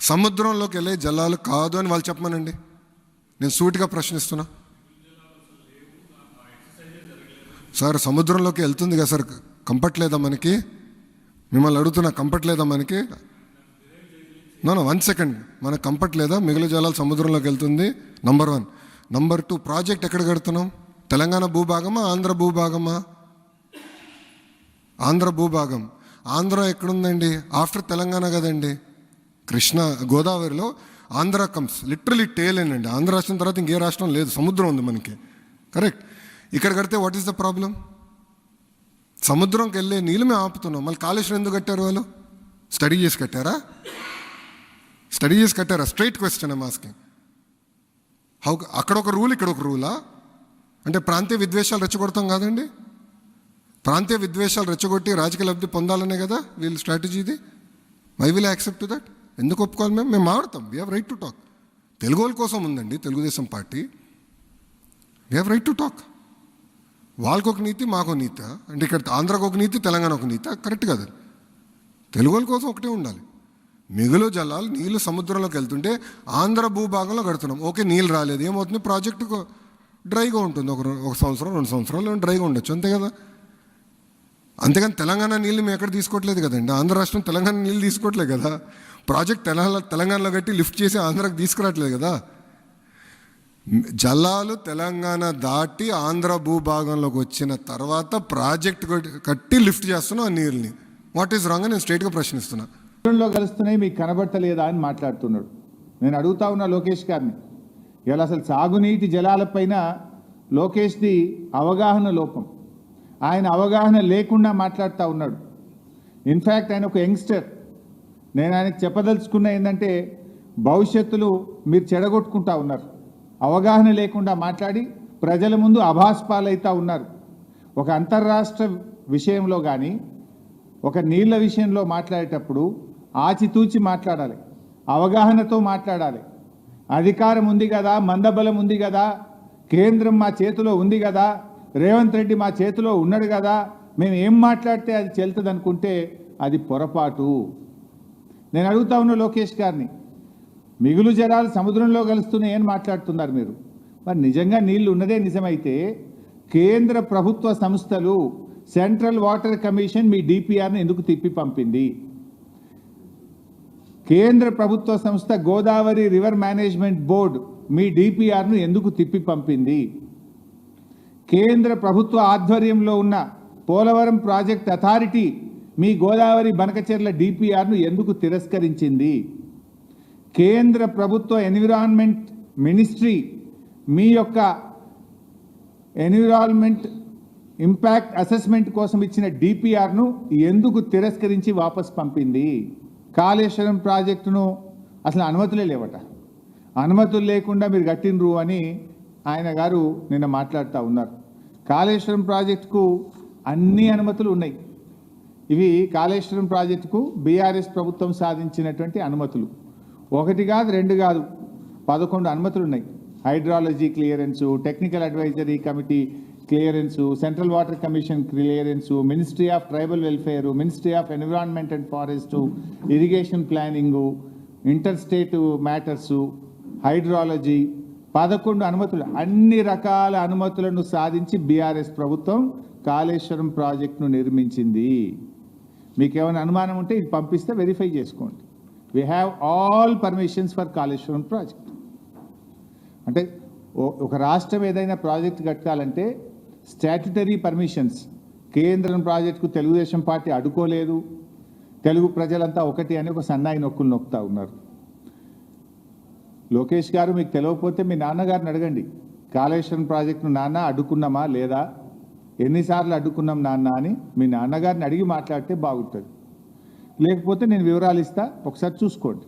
సముద్రంలోకి వెళ్ళే జలాలు కాదు అని వాళ్ళు చెప్పమనండి. నేను సూటిగా ప్రశ్నిస్తున్నా. సార్ సముద్రంలోకి వెళ్తుంది కదా సార్ కంపట్లేదా లేదా మనకి? మిమ్మల్ని అడుగుతున్నా కంపట్లేదా లేదా మనకి? నో వన్ సెకండ్ మనకు కంఫర్ట్ లేదా? మిగిలిన జలాలు సముద్రంలోకి వెళ్తుంది. Number one number two project ఎక్కడ కడుతున్నాం? తెలంగాణ భూభాగమా ఆంధ్ర భూభాగమా? ఆంధ్ర భూభాగం. ఆంధ్ర ఎక్కడుందండి? ఆఫ్టర్ తెలంగాణ కదండి. కృష్ణ గోదావరిలో ఆంధ్ర కమ్స్ లిటరలీ టేలేనండి ఆంధ్ర రాష్ట్రం తర్వాత ఇంకే రాష్ట్రం లేదు సముద్రం ఉంది మనకి. కరెక్ట్ ఇక్కడ కడితే వాట్ ఈస్ ద ప్రాబ్లం సముద్రంకి వెళ్ళే నీళ్ళు మేము ఆపుతున్నాం. మళ్ళీ కాళేశ్వరం ఎందుకు కట్టారు వాళ్ళు? స్టడీ చేసి కట్టారా? స్టడీ చేసి కట్టారా? స్ట్రైట్ క్వశ్చన్ మాస్కింగ్ హౌ అక్కడ ఒక రూల్ ఇక్కడ ఒక రూలా అంటే ప్రాంతీయ విద్వేషాలు రెచ్చగొడతాం కాదండి? ప్రాంతీయ విద్వేషాలు రెచ్చగొట్టి రాజకీయ లబ్ధి పొందాలనే కదా వీళ్ళ స్ట్రాటజీ ఇది? వై విల్ యాక్సెప్ట్ దట్ ఎందుకు ఒప్పుకోవాలి మేము మేము మాడతాం we have right to talk Telugu వాళ్ళ కోసం ఉందండి. Telugu Desam Party. We have right to talk వాళ్ళకు ఒక నీతి మాకు నీత. అంటే ఇక్కడ ఆంధ్రాకు ఒక నీతి తెలంగాణ ఒక నీతి. కరెక్ట్ కదా తెలుగు వాళ్ళ కోసం ఒకటే ఉండాలి. మిగులు జలాలు నీళ్ళు సముద్రంలోకి వెళ్తుంటే ఆంధ్ర భూభాగంలో కడుతున్నాం. ఓకే నీళ్ళు రాలేదు. ఏమవుతుంది? ప్రాజెక్టు డ్రైగా ఉంటుంది. ఒక ఒక సంవత్సరం రెండు సంవత్సరాలు డ్రైగా ఉండొచ్చు. అంతే కదా? అంతేగాని తెలంగాణ నీళ్ళు మేము ఎక్కడ తీసుకోవట్లేదు కదండి. ఆంధ్ర రాష్ట్రం తెలంగాణ నీళ్ళు తీసుకోవట్లేదు కదా? ప్రాజెక్ట్ తెలంగాణ తెలంగాణలో కట్టి లిఫ్ట్ చేసి ఆంధ్రాకి తీసుకురావట్లేదు కదా. జలాలు తెలంగాణ దాటి ఆంధ్ర భూభాగంలోకి వచ్చిన తర్వాత ప్రాజెక్ట్ కట్టి- లిఫ్ట్ చేస్తున్నాం ఆ నీళ్ళని వాట్ ఈస్ రాంగ్ అని నేను స్ట్రైట్గా ప్రశ్నిస్తున్నా. లో కలుస్తున్నాయి మీకు కనబడతలేదా అని మాట్లాడుతున్నాడు. నేను అడుగుతా ఉన్నా లోకేష్ గారిని. ఇలా అసలు సాగునీటి జలాలపైన లోకేష్ది అవగాహన లోపం. ఆయన అవగాహన లేకుండా మాట్లాడుతూ ఉన్నాడు. ఇన్ఫ్యాక్ట్ ఆయన ఒక యంగ్స్టర్. నేను ఆయనకు చెప్పదలుచుకున్న ఏంటంటే భవిష్యత్తులో మీరు చెడగొట్టుకుంటా ఉన్నారు. అవగాహన లేకుండా మాట్లాడి ప్రజల ముందు అభాస్పాలైతా ఉన్నారు. ఒక అంతర్రాష్ట్ర విషయంలో కానీ ఒక నీళ్ళ విషయంలో మాట్లాడేటప్పుడు ఆచితూచి మాట్లాడాలి. అవగాహనతో మాట్లాడాలి. అధికారం ఉంది కదా మందబలం ఉంది కదా కేంద్రం మా చేతిలో ఉంది కదా రేవంత్ రెడ్డి మా చేతిలో ఉన్నాడు కదా మేము ఏం మాట్లాడితే అది చెల్తుంది అనుకుంటే అది పొరపాటు. నేను అడుగుతా ఉన్న లోకేష్ గారిని. మిగులు జలాలు సముద్రంలో కలుస్తున్నాయి అని మాట్లాడుతున్నారు మీరు? మరి నిజంగా నీళ్ళు ఉన్నదే నిజమైతే కేంద్ర ప్రభుత్వ సంస్థలు సెంట్రల్ వాటర్ కమిషన్ మీ డిపిఆర్ని ఎందుకు తిప్పి పంపింది? కేంద్ర ప్రభుత్వ సంస్థ గోదావరి రివర్ మేనేజ్మెంట్ బోర్డ్ మీ డిపిఆర్ను ఎందుకు తిప్పి పంపింది? కేంద్ర ప్రభుత్వ ఆధ్వర్యంలో ఉన్న పోలవరం ప్రాజెక్ట్ అథారిటీ మీ గోదావరి బనకచెర్ల డిపిఆర్ను ఎందుకు తిరస్కరించింది? కేంద్ర ప్రభుత్వ ఎన్విరాన్మెంట్ మినిస్ట్రీ మీ యొక్క ఎన్విరాన్మెంట్ ఇంపాక్ట్ అసెస్మెంట్ కోసం ఇచ్చిన డిపిఆర్ను ఎందుకు తిరస్కరించి వాపస్ పంపింది? కాళేశ్వరం ప్రాజెక్టును అసలు అనుమతులే లేవట. అనుమతులు లేకుండా మీరు కట్టినరు అని ఆయన గారు నిన్న మాట్లాడుతూ ఉన్నారు. కాళేశ్వరం ప్రాజెక్టుకు అన్ని అనుమతులు ఉన్నాయి. ఇవి కాళేశ్వరం ప్రాజెక్టుకు బీఆర్ఎస్ ప్రభుత్వం సాధించినటువంటి అనుమతులు. ఒకటి కాదు రెండు కాదు పదకొండు అనుమతులు ఉన్నాయి. Hydrology clearance technical advisory committee clearance Central Water Commission clearance Ministry of Tribal Welfare Ministry of Environment and Forest irrigation planning inter state matters hydrology పదకొండు అనుమతులు. అన్ని రకాల అనుమతులను సాధించి బీఆర్ఎస్ ప్రభుత్వం కాళేశ్వరం ప్రాజెక్టును నిర్మించింది. మీకు ఏమైనా అనుమానం ఉంటే ఇది పంపిస్తే వెరిఫై చేసుకోండి. We have all permissions for Kaleshwaram project అంటే ఒక రాష్ట్రం ఏదైనా ప్రాజెక్ట్ కట్టాలంటే స్టాట్యుటరీ పర్మిషన్స్ కేంద్రం ప్రాజెక్టుకు తెలుగుదేశం పార్టీ అడ్డుకోలేదు తెలుగు ప్రజలంతా ఒకటి అని ఒక సన్నాయి నొక్కులు నొక్కుతా ఉన్నారు. లోకేష్ గారు మీకు తెలియకపోతే మీ నాన్నగారిని అడగండి కాళేశ్వరం ప్రాజెక్టును నాన్న అడ్డుకున్నామా లేదా? ఎన్నిసార్లు అడ్డుకున్నాం నాన్న అని మీ నాన్నగారిని అడిగి మాట్లాడితే బాగుంటుంది. లేకపోతే నేను వివరాలు ఇస్తా ఒకసారి చూసుకోండి.